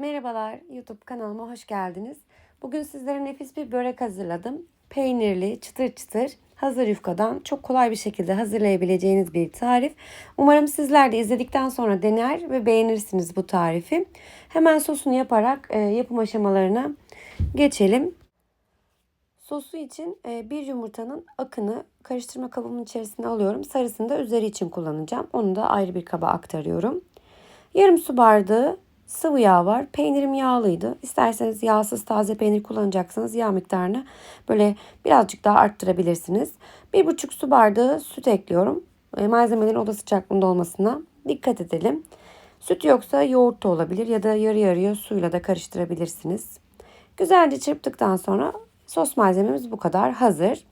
Merhabalar YouTube kanalıma hoş geldiniz. Bugün sizlere nefis bir börek hazırladım. Peynirli, çıtır çıtır, hazır yufkadan çok kolay bir şekilde hazırlayabileceğiniz bir tarif. Umarım sizler de izledikten sonra dener ve beğenirsiniz bu tarifi. Hemen sosunu yaparak e, yapım aşamalarına geçelim. Sosu için e, bir yumurtanın akını karıştırma kabımın içerisine alıyorum. Sarısını da üzeri için kullanacağım. Onu da ayrı bir kaba aktarıyorum. Yarım su bardağı sıvı yağ var. Peynirim yağlıydı. İsterseniz yağsız taze peynir kullanacaksanız yağ miktarını böyle birazcık daha arttırabilirsiniz. Bir buçuk su bardağı süt ekliyorum. E, malzemelerin oda sıcaklığında olmasına dikkat edelim. Süt yoksa yoğurt da olabilir ya da yarı yarıya suyla da karıştırabilirsiniz. Güzelce çırptıktan sonra sos malzememiz bu kadar hazır.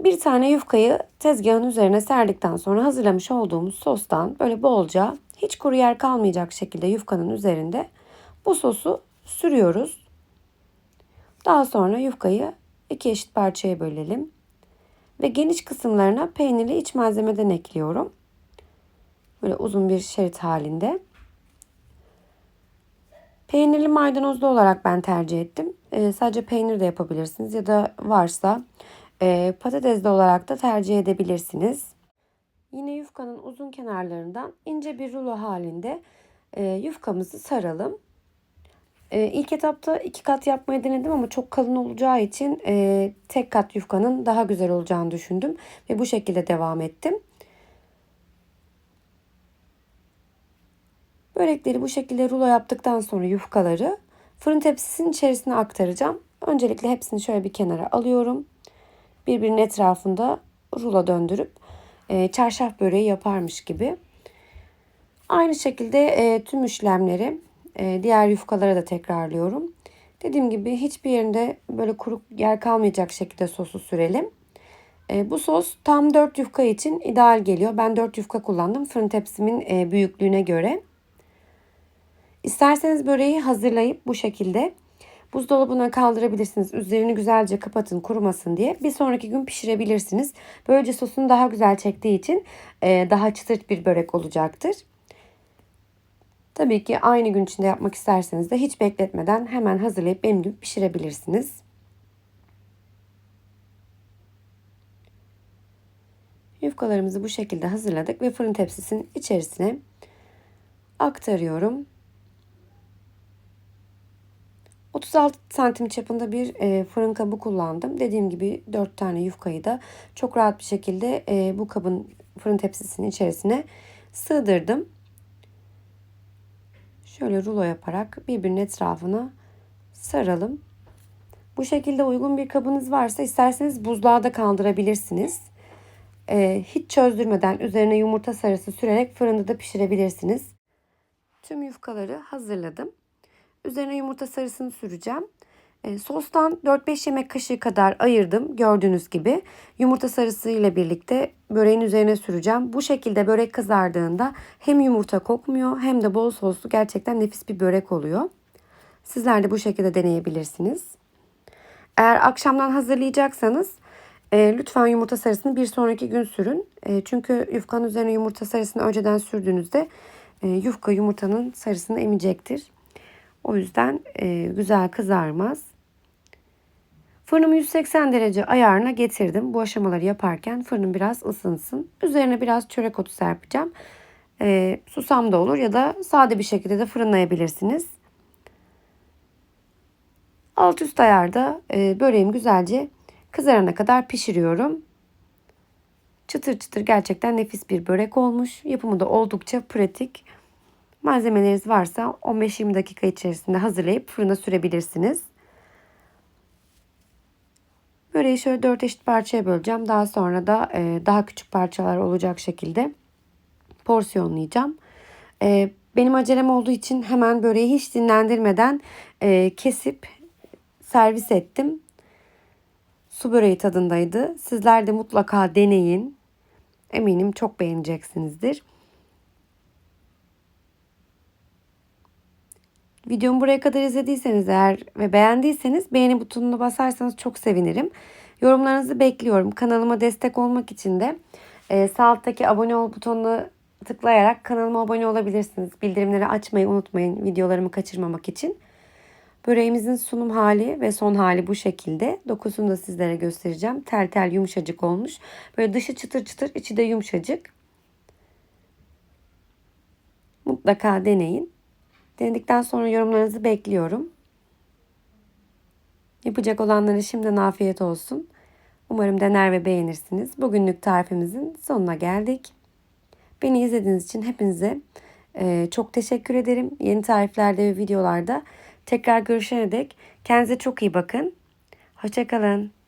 Bir tane yufkayı tezgahın üzerine serdikten sonra hazırlamış olduğumuz sostan böyle bolca hiç kuru yer kalmayacak şekilde yufkanın üzerinde bu sosu sürüyoruz. Daha sonra yufkayı iki eşit parçaya bölelim. Ve geniş kısımlarına peynirli iç malzemeden ekliyorum. Böyle uzun bir şerit halinde. Peynirli maydanozlu olarak ben tercih ettim. Ee, sadece peynir de yapabilirsiniz ya da varsa e, patatesli olarak da tercih edebilirsiniz. Yine yufkanın uzun kenarlarından ince bir rulo halinde e, yufkamızı saralım. E, ilk etapta iki kat yapmayı denedim ama çok kalın olacağı için e, tek kat yufkanın daha güzel olacağını düşündüm. Ve bu şekilde devam ettim. Börekleri bu şekilde rulo yaptıktan sonra yufkaları fırın tepsisinin içerisine aktaracağım. Öncelikle hepsini şöyle bir kenara alıyorum. Birbirinin etrafında rulo döndürüp e, çarşaf böreği yaparmış gibi. Aynı şekilde e, tüm işlemleri e, diğer yufkalara da tekrarlıyorum. Dediğim gibi hiçbir yerinde böyle kuru yer kalmayacak şekilde sosu sürelim. E, bu sos tam 4 yufka için ideal geliyor. Ben 4 yufka kullandım fırın tepsimin e, büyüklüğüne göre. İsterseniz böreği hazırlayıp bu şekilde buzdolabına kaldırabilirsiniz. Üzerini güzelce kapatın kurumasın diye. Bir sonraki gün pişirebilirsiniz. Böylece sosunu daha güzel çektiği için e, daha çıtırt bir börek olacaktır. Tabii ki aynı gün içinde yapmak isterseniz de hiç bekletmeden hemen hazırlayıp benim gibi pişirebilirsiniz. Yufkalarımızı bu şekilde hazırladık ve fırın tepsisinin içerisine aktarıyorum. 36 santim çapında bir e, fırın kabı kullandım. Dediğim gibi 4 tane yufkayı da çok rahat bir şekilde e, bu kabın fırın tepsisinin içerisine sığdırdım. Şöyle rulo yaparak birbirinin etrafına saralım. Bu şekilde uygun bir kabınız varsa isterseniz buzluğa da kaldırabilirsiniz. E, hiç çözdürmeden üzerine yumurta sarısı sürerek fırında da pişirebilirsiniz. Tüm yufkaları hazırladım. Üzerine yumurta sarısını süreceğim. E, sostan 4-5 yemek kaşığı kadar ayırdım gördüğünüz gibi. Yumurta sarısı ile birlikte böreğin üzerine süreceğim. Bu şekilde börek kızardığında hem yumurta kokmuyor hem de bol soslu gerçekten nefis bir börek oluyor. Sizler de bu şekilde deneyebilirsiniz. Eğer akşamdan hazırlayacaksanız e, lütfen yumurta sarısını bir sonraki gün sürün. E, çünkü yufkanın üzerine yumurta sarısını önceden sürdüğünüzde e, yufka yumurtanın sarısını emecektir. O yüzden e, güzel kızarmaz. Fırınımı 180 derece ayarına getirdim. Bu aşamaları yaparken fırınım biraz ısınsın. Üzerine biraz çörek otu serpeceğim. E, susam da olur ya da sade bir şekilde de fırınlayabilirsiniz. Alt üst ayarda e, böreğim güzelce kızarana kadar pişiriyorum. Çıtır çıtır gerçekten nefis bir börek olmuş. Yapımı da oldukça pratik. Malzemeleriniz varsa 15-20 dakika içerisinde hazırlayıp fırına sürebilirsiniz. Böreği şöyle 4 eşit parçaya böleceğim. Daha sonra da e, daha küçük parçalar olacak şekilde porsiyonlayacağım. E, benim acelem olduğu için hemen böreği hiç dinlendirmeden e, kesip servis ettim. Su böreği tadındaydı. Sizler de mutlaka deneyin. Eminim çok beğeneceksinizdir. Videomu buraya kadar izlediyseniz eğer ve beğendiyseniz beğeni butonuna basarsanız çok sevinirim. Yorumlarınızı bekliyorum. Kanalıma destek olmak için de e, sağ alttaki abone ol butonuna tıklayarak kanalıma abone olabilirsiniz. Bildirimleri açmayı unutmayın videolarımı kaçırmamak için. Böreğimizin sunum hali ve son hali bu şekilde. Dokusunu da sizlere göstereceğim. Tel tel yumuşacık olmuş. Böyle dışı çıtır çıtır, içi de yumuşacık. Mutlaka deneyin. Denedikten sonra yorumlarınızı bekliyorum. Yapacak olanlara şimdiden afiyet olsun. Umarım dener ve beğenirsiniz. Bugünlük tarifimizin sonuna geldik. Beni izlediğiniz için hepinize e, çok teşekkür ederim. Yeni tariflerde ve videolarda tekrar görüşene dek kendinize çok iyi bakın. Hoşçakalın.